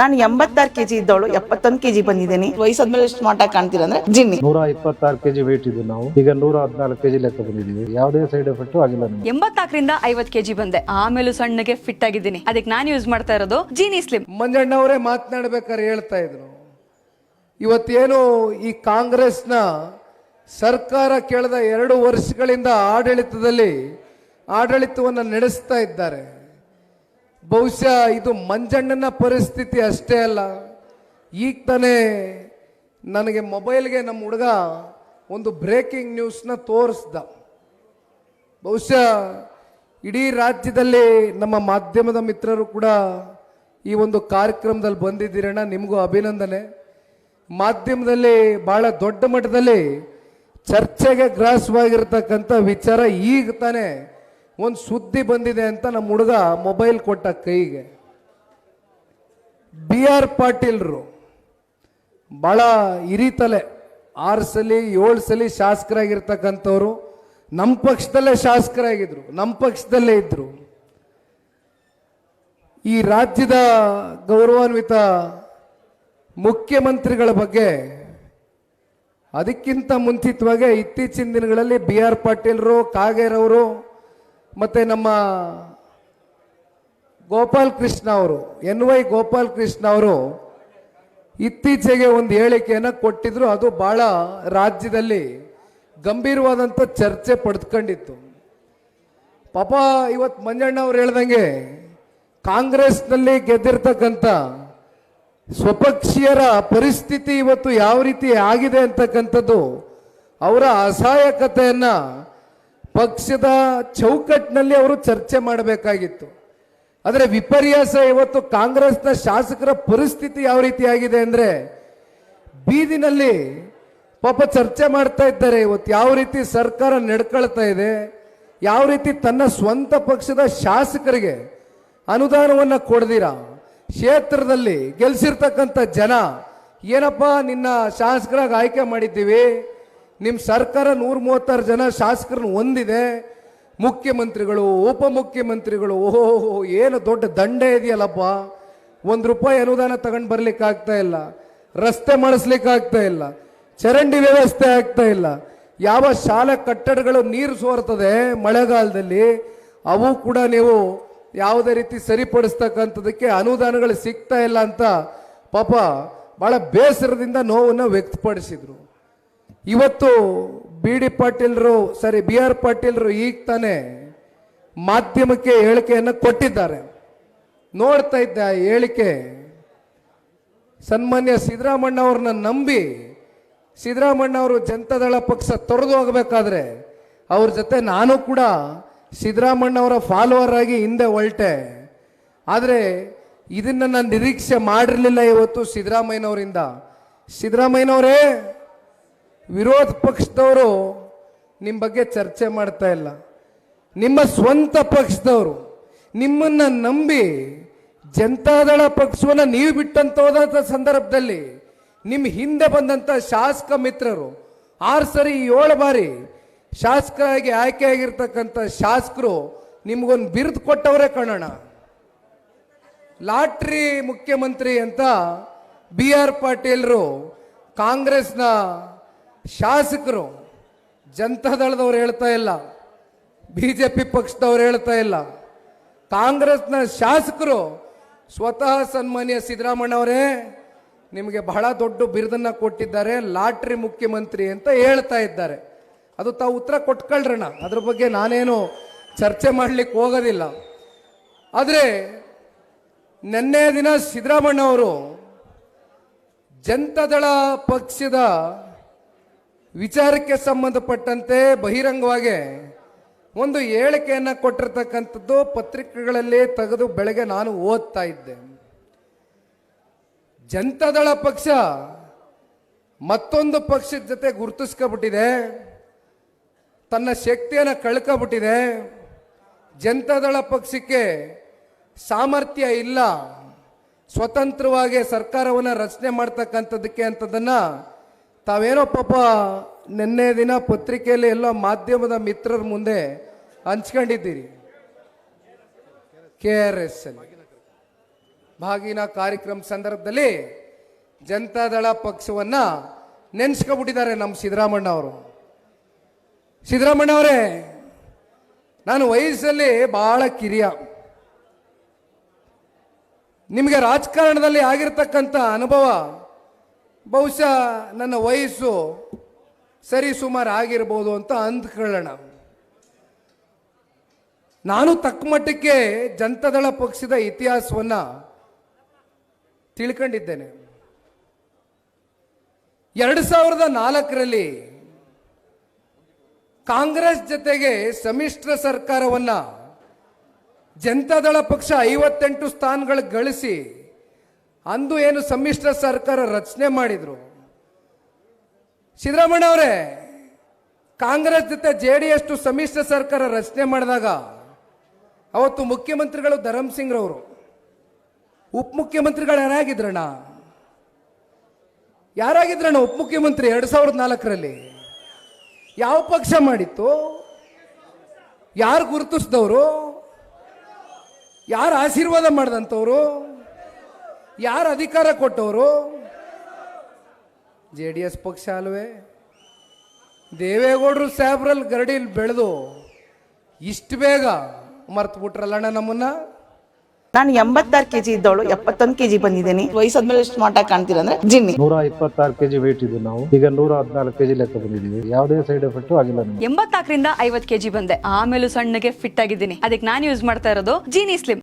ನಾನು ಎಂಬತ್ತಾರು ಕೆಜಿ ಇದ್ದವಳು ಎಪ್ಪತ್ತೊಂದು ಕೆಜಿ ಬಂದಿದ್ದೀನಿ. ವಯಸ್ಸಾದ್ಮೇಲೆ ಸ್ಮಾರ್ಟ್ ಆಗಿ ಕಾಣ್ತೀರ ಅಂದ್ರೆ ಜಿನ್ನಿ. ನೂರ ಇಪ್ಪತ್ತಾರು ಕೆಜಿ ವೇಟ್ ಇದ್ದು ನಾವು. ಈಗ ನೂರ ಹದಿನಾಲ್ಕು ಕೆಜಿ ಲೆಕ್ಕ ಬಂದಿದ್ದೀವಿ. ಯಾವುದೇ ಸೈಡ್ ಎಫೆಕ್ಟ್ ಆಗಿಲ್ಲ ನಮಗೆ. ಎಂಬತ್ನಾಲ್ಕರಿಂದ ಐವತ್ ಕೆಜಿ ಬಂದೆ. ಆಮೇಲೆ ಸಣ್ಣಗೆ ಫಿಟ್ ಆಗಿದ್ದೀನಿ. ಅದಕ್ಕೆ ನಾನು ಯೂಸ್ ಮಾಡ್ತಾ ಇರೋದು ಜೀನಿ ಸ್ಲಿಮ್ ಮಂಜಣ್ಣವರೇ ಮಾತನಾಡ್ಬೇಕಾದ್ರೆ ಹೇಳ್ತಾ ಇದ್ರು. ಇವತ್ತೇನು ಈ ಕಾಂಗ್ರೆಸ್ನ ಸರ್ಕಾರ ಕೇಳಿದ ಎರಡು ವರ್ಷಗಳಿಂದ ಆಡಳಿತದಲ್ಲಿ ಆಡಳಿತವನ್ನು ನಡೆಸ್ತಾ ಇದ್ದಾರೆ. ಬಹುಶಃ ಇದು ಮಂಜಣ್ಣನ ಪರಿಸ್ಥಿತಿ ಅಷ್ಟೇ ಅಲ್ಲ. ಈಗ ತಾನೇ ನನಗೆ ಮೊಬೈಲ್ಗೆ ನಮ್ಮ ಹುಡುಗ ಒಂದು ಬ್ರೇಕಿಂಗ್ ನ್ಯೂಸ್ನ ತೋರಿಸ್ದ. ಬಹುಶಃ ಇಡೀ ರಾಜ್ಯದಲ್ಲಿ ನಮ್ಮ ಮಾಧ್ಯಮದ ಮಿತ್ರರು ಕೂಡ ಈ ಒಂದು ಕಾರ್ಯಕ್ರಮದಲ್ಲಿ ಬಂದಿದ್ದೀರಣ್ಣ, ನಿಮಗೂ ಅಭಿನಂದನೆ. ಮಾಧ್ಯಮದಲ್ಲಿ ಬಹಳ ದೊಡ್ಡ ಮಟ್ಟದಲ್ಲಿ ಚರ್ಚೆಗೆ ಗ್ರಾಸವಾಗಿರ್ತಕ್ಕಂಥ ವಿಚಾರ ಈಗ ತಾನೇ ಒಂದು ಸುದ್ದಿ ಬಂದಿದೆ ಅಂತ ನಮ್ಮ ಹುಡುಗ ಮೊಬೈಲ್ ಕೊಟ್ಟ ಕೈಗೆ. ಬಿ ಆರ್ ಪಾಟೀಲ್ರು ಭಾಳ ಹಿರಿತಲೆ, ಆರು ಸಲ, ಏಳು ಸಲ ಶಾಸಕರಾಗಿರ್ತಕ್ಕಂಥವ್ರು ನಮ್ಮ ಪಕ್ಷದಲ್ಲೇ ಶಾಸಕರಾಗಿದ್ರು ನಮ್ಮ ಪಕ್ಷದಲ್ಲೇ ಇದ್ರು. ಈ ರಾಜ್ಯದ ಗೌರವಾನ್ವಿತ ಮುಖ್ಯಮಂತ್ರಿಗಳ ಬಗ್ಗೆ ಅದಕ್ಕಿಂತ ಮುಂಚಿತವಾಗಿ ಇತ್ತೀಚಿನ ದಿನಗಳಲ್ಲಿ ಬಿ ಆರ್ ಪಾಟೀಲ್ರು, ಕಾಗೇರವರು ಮತ್ತು ನಮ್ಮ ಗೋಪಾಲ್ ಕೃಷ್ಣ ಅವರು, ಎನ್ ವೈ ಗೋಪಾಲ್ ಕೃಷ್ಣ ಅವರು ಇತ್ತೀಚೆಗೆ ಒಂದು ಹೇಳಿಕೆಯನ್ನು ಕೊಟ್ಟಿದ್ರು. ಅದು ಬಹಳ ರಾಜ್ಯದಲ್ಲಿ ಗಂಭೀರವಾದಂಥ ಚರ್ಚೆ ಪಡೆದುಕೊಂಡಿತ್ತು ಪಾಪ ಇವತ್ತು ಮಂಜಣ್ಣ ಅವ್ರು ಹೇಳ್ದಂಗೆ ಕಾಂಗ್ರೆಸ್ನಲ್ಲಿ ಗೆದ್ದಿರ್ತಕ್ಕಂಥ ಸ್ವಪಕ್ಷೀಯರ ಪರಿಸ್ಥಿತಿ ಇವತ್ತು ಯಾವ ರೀತಿ ಆಗಿದೆ ಅಂತಕ್ಕಂಥದ್ದು ಅವರ ಅಸಹಾಯಕತೆಯನ್ನ ಪಕ್ಷದ ಚೌಕಟ್ಟಿನಲ್ಲಿ ಅವರು ಚರ್ಚೆ ಮಾಡಬೇಕಾಗಿತ್ತು. ಆದರೆ ವಿಪರ್ಯಾಸ ಇವತ್ತು ಕಾಂಗ್ರೆಸ್ನ ಶಾಸಕರ ಪರಿಸ್ಥಿತಿ ಯಾವ ರೀತಿ ಆಗಿದೆ ಅಂದರೆ ಬೀದಿನಲ್ಲಿ ಪಾಪ ಚರ್ಚೆ ಮಾಡ್ತಾ ಇದ್ದಾರೆ. ಇವತ್ತು ಯಾವ ರೀತಿ ಸರ್ಕಾರ ನಡ್ಕೊಳ್ತಾ ಇದೆ, ಯಾವ ರೀತಿ ತನ್ನ ಸ್ವಂತ ಪಕ್ಷದ ಶಾಸಕರಿಗೆ ಅನುದಾನವನ್ನು ಕೊಡ್ದಿರಾ, ಕ್ಷೇತ್ರದಲ್ಲಿ ಗೆಲ್ಸಿರ್ತಕ್ಕಂಥ ಜನ ಏನಪ್ಪ ನಿನ್ನ ಶಾಸಕರಾಗಿ ಆಯ್ಕೆ ಮಾಡಿದ್ದೀವಿ ನಿಮ್ಮ ಸರ್ಕಾರ ನೂರ ಮೂವತ್ತಾರು ಜನ ಶಾಸಕರನ್ನ ಹೊಂದಿದೆ. ಮುಖ್ಯಮಂತ್ರಿಗಳು, ಉಪಮುಖ್ಯಮಂತ್ರಿಗಳು, ಓಹೋ, ಏನು ದೊಡ್ಡ ದಂಡೆ ಇದೆಯಲ್ಲಪ್ಪ. ಒಂದು ರೂಪಾಯಿ ಅನುದಾನ ತಗೊಂಡು ಬರ್ಲಿಕ್ಕೆ ಆಗ್ತಾ ಇಲ್ಲ. ರಸ್ತೆ ಮಾಡಿಸ್ಲಿಕ್ಕೆ ಆಗ್ತಾ ಇಲ್ಲ. ಚರಂಡಿ ವ್ಯವಸ್ಥೆ ಆಗ್ತಾ ಇಲ್ಲ. ಯಾವ ಶಾಲೆ ಕಟ್ಟಡಗಳು ನೀರು ಸೋರ್ತದೆ ಮಳೆಗಾಲದಲ್ಲಿ, ಅವು ಕೂಡ ನೀವು ಯಾವುದೇ ರೀತಿ ಸರಿಪಡಿಸ್ತಕ್ಕಂಥದಕ್ಕೆ ಅನುದಾನಗಳು ಸಿಗ್ತಾ ಇಲ್ಲ ಅಂತ ಪಾಪ ಬಹಳ ಬೇಸರದಿಂದ ನೋವನ್ನು ವ್ಯಕ್ತಪಡಿಸಿದ್ರು. ಇವತ್ತು ಬಿ ಡಿ ಪಾಟೀಲ್ರು, ಸರಿ, ಬಿ ಆರ್ ಪಾಟೀಲ್ರು ಈಗ ತಾನೇ ಮಾಧ್ಯಮಕ್ಕೆ ಹೇಳಿಕೆಯನ್ನು ಕೊಟ್ಟಿದ್ದಾರೆ. ನೋಡ್ತಾ ಇದ್ದೆ ಆ ಹೇಳಿಕೆ. ಸನ್ಮಾನ್ಯ ಸಿದ್ದರಾಮಣ್ಣ ಅವ್ರನ್ನ ನಂಬಿ ಸಿದ್ದರಾಮಣ್ಣ ಅವರು ಜನತಾದಳ ಪಕ್ಷ ತೊರೆದು ಹೋಗಬೇಕಾದ್ರೆ ಅವ್ರ ಜೊತೆ ನಾನು ಕೂಡ ಸಿದ್ದರಾಮಣ್ಣ ಅವರ ಫಾಲೋವರ್ ಆಗಿ ಹಿಂದೆ ಹೊಲ್ಟೆ ಆದರೆ ಇದನ್ನ ನಾನು ನಿರೀಕ್ಷೆ ಮಾಡಿರಲಿಲ್ಲ ಇವತ್ತು ಸಿದ್ದರಾಮಯ್ಯನವರಿಂದ. ಸಿದ್ದರಾಮಯ್ಯನವರೇ ವಿರೋಧ ಪಕ್ಷದವರು ನಿಮ್ಮ ಬಗ್ಗೆ ಚರ್ಚೆ ಮಾಡ್ತಾ ಇಲ್ಲ. ನಿಮ್ಮ ಸ್ವಂತ ಪಕ್ಷದವರು ನಿಮ್ಮನ್ನ ನಂಬಿ ಜನತಾದಳ ಪಕ್ಷವನ್ನು ನೀವು ಬಿಟ್ಟಂತ ಹೋದಂಥ ಸಂದರ್ಭದಲ್ಲಿ ನಿಮ್ಮ ಹಿಂದೆ ಬಂದಂಥ ಶಾಸಕ ಮಿತ್ರರು ಆರು ಸರಿ ಏಳು ಬಾರಿ ಶಾಸಕರಾಗಿ ಆಯ್ಕೆಯಾಗಿರ್ತಕ್ಕಂಥ ಶಾಸಕರು ನಿಮಗೊಂದು ಬಿರುದು ಕೊಟ್ಟವರೇ ಕಾಣೋಣ. ಲಾಟ್ರಿ ಮುಖ್ಯಮಂತ್ರಿ ಅಂತ ಬಿ ಆರ್ ಪಾಟೀಲ್ರು ಕಾಂಗ್ರೆಸ್ನ ಶಾಸಕರು ಜನತಾದಳದವ್ರು ಹೇಳ್ತಾ ಇಲ್ಲ ಬಿ ಜೆ ಪಿ ಪಕ್ಷದವ್ರು ಹೇಳ್ತಾ ಇಲ್ಲ. ಕಾಂಗ್ರೆಸ್ನ ಶಾಸಕರು ಸ್ವತಃ ಸನ್ಮಾನ್ಯ ಸಿದ್ದರಾಮಣ್ಣ ಅವರೇ ನಿಮಗೆ ಬಹಳ ದೊಡ್ಡ ಬಿರುದನ್ನ ಕೊಟ್ಟಿದ್ದಾರೆ, ಲಾಟ್ರಿ ಮುಖ್ಯಮಂತ್ರಿ ಅಂತ ಹೇಳ್ತಾ ಇದ್ದಾರೆ. ಅದು ತಾವು ಉತ್ತರ ಕೊಟ್ಕೊಳ್ರಣ. ಅದ್ರ ಬಗ್ಗೆ ನಾನೇನು ಚರ್ಚೆ ಮಾಡ್ಲಿಕ್ಕೆ ಹೋಗೋದಿಲ್ಲ. ಆದರೆ, ನಿನ್ನೆ ದಿನ ಸಿದ್ದರಾಮಣ್ಣ ಅವರು ಜನತಾದಳ ಪಕ್ಷದ ವಿಚಾರಕ್ಕೆ ಸಂಬಂಧಪಟ್ಟಂತೆ ಬಹಿರಂಗವಾಗಿ ಒಂದು ಹೇಳಿಕೆಯನ್ನು ಕೊಟ್ಟಿರ್ತಕ್ಕಂಥದ್ದು ಪತ್ರಿಕೆಗಳಲ್ಲಿ ತೆಗೆದು ಬೆಳಗ್ಗೆ ನಾನು ಓದ್ತಾ ಇದ್ದೆ. ಜನತಾದಳ ಪಕ್ಷ ಮತ್ತೊಂದು ಪಕ್ಷದ ಜೊತೆ ಗುರುತಿಸ್ಕೊಬಿಟ್ಟಿದೆ. ತನ್ನ ಶಕ್ತಿಯನ್ನು ಕಳ್ಕೊಬಿಟ್ಟಿದೆ. ಜನತಾದಳ ಪಕ್ಷಕ್ಕೆ ಸಾಮರ್ಥ್ಯ ಇಲ್ಲ. ಸ್ವತಂತ್ರವಾಗಿ ಸರ್ಕಾರವನ್ನು ರಚನೆ ಮಾಡ್ತಕ್ಕಂಥದ್ದಕ್ಕೆ ಅಂತದನ್ನ ತಾವೇನೋ ಪಾಪ ನಿನ್ನೆ ದಿನ ಪತ್ರಿಕೆಯಲ್ಲಿ ಎಲ್ಲ ಮಾಧ್ಯಮದ ಮಿತ್ರರ ಮುಂದೆ ಹಂಚ್ಕೊಂಡಿದ್ದೀರಿ. ಕೆ ಆರ್ ಎಸ್ ಅಲ್ಲಿ. ಭಾಗಿನ ಕಾರ್ಯಕ್ರಮ ಸಂದರ್ಭದಲ್ಲಿ ಜನತಾದಳ ಪಕ್ಷವನ್ನ ನೆನೆಸ್ಕೊಬಿಟ್ಟಿದ್ದಾರೆ ನಮ್ಮ ಸಿದ್ದರಾಮಣ್ಣ ಅವರು. ಸಿದ್ದರಾಮಣ್ಣ ಅವರೇ, ನಾನು ವಯಸ್ಸಲ್ಲಿ ಬಹಳ ಕಿರಿಯ. ನಿಮಗೆ ರಾಜಕಾರಣದಲ್ಲಿ ಆಗಿರ್ತಕ್ಕಂಥ ಅನುಭವ ಬಹುಶಃ ನನ್ನ ವಯಸ್ಸು ಸರಿ ಸುಮಾರು ಆಗಿರ್ಬೋದು ಅಂತ ಅಂದ್ಕೊಳ್ಳೋಣ ನಾನು ತಕ್ಕ ಮಟ್ಟಕ್ಕೆ ಜನತಾದಳ ಪಕ್ಷದ ಇತಿಹಾಸವನ್ನು ತಿಳ್ಕೊಂಡಿದ್ದೇನೆ. ಎರಡು ಸಾವಿರದ ನಾಲ್ಕರಲ್ಲಿ ಕಾಂಗ್ರೆಸ್ ಜೊತೆಗೆ ಸಮ್ಮಿಶ್ರ ಸರ್ಕಾರವನ್ನು ಜನತಾದಳ ಪಕ್ಷ ಐವತ್ತೆಂಟು ಸ್ಥಾನಗಳು ಗಳಿಸಿ ಅಂದು ಏನು ಸಮ್ಮಿಶ್ರ ಸರ್ಕಾರ ರಚನೆ ಮಾಡಿದ್ರು? ಸಿದ್ದರಾಮಯ್ಯ ಅವರೇ, ಕಾಂಗ್ರೆಸ್ ಜೊತೆ ಜೆ ಡಿ ಎಸ್ ಸಮ್ಮಿಶ್ರ ಸರ್ಕಾರ ರಚನೆ ಮಾಡಿದಾಗ ಅವತ್ತು ಮುಖ್ಯಮಂತ್ರಿಗಳು ಧರಮ್ ಸಿಂಗ್ ರವರು. ಉಪಮುಖ್ಯಮಂತ್ರಿಗಳು ಯಾರಾಗಿದ್ರಣ್ಣ? ಯಾರಾಗಿದ್ರಣ್ಣ ಉಪಮುಖ್ಯಮಂತ್ರಿ ಎರಡ್ ಸಾವಿರದ ನಾಲ್ಕರಲ್ಲಿ? ಯಾವ ಪಕ್ಷ ಮಾಡಿತ್ತು? ಯಾರು ಗುರುತಿಸಿದವರು? ಯಾರು ಆಶೀರ್ವಾದ ಮಾಡಿದಂಥವ್ರು? ಯಾರು ಅಧಿಕಾರ ಕೊಟ್ಟವರು? ಜೆ ಡಿ ಎಸ್ ಪಕ್ಷ ಅಲ್ವೇ? ದೇವೇಗೌಡರು ಸಾಹೇಬ್ರಲ್ಲಿ ಗರಡಿಲಿ ಬೆಳೆದು ಇಷ್ಟು ಬೇಗ ಮರ್ತು ಬಿಟ್ರಲ್ಲಣ್ಣ ನಮ್ಮನ್ನ? ನಾನು ಎಂಬತ್ತಾರು ಕೆಜಿ ಇದ್ದವಳು ಎಪ್ಪತ್ತೊಂದು ಕೆಜಿ ಬಂದಿದ್ದೀನಿ. ವಯಸ್ಸಾದ್ಮೇಲೆ ಎಷ್ಟು ಮಾಟ ಕಾಣ್ತೀರ ಅಂದ್ರೆ ಜಿನ್ನಿ. ನೂರ ಇಪ್ಪತ್ತಾರು ಕೆಜಿ ವೇಟ್ ಇದ್ದು ನಾವು. ಈಗ ನೂರ ಹದಿನಾಲ್ಕು ಕೆಜಿ ಲೆಕ್ಕ ಬಂದಿದ್ದೀವಿ. ಯಾವುದೇ ಸೈಡ್ ಎಫೆಕ್ಟ್ ಆಗಿಲ್ಲ ಎಂಬತ್ತಾಕರಿಂದ ಎಂಬತ್ನಾಲ್ಕರಿಂದ ಐವತ್ ಕೆಜಿ ಬಂದೆ. ಆಮೇಲೆ ಸಣ್ಣಗೆ ಫಿಟ್ ಆಗಿದ್ದೀನಿ. ಅದಕ್ಕೆ ನಾನು ಯೂಸ್ ಮಾಡ್ತಾ ಇರೋದು ಜೀನಿ ಸ್ಲಿಮ್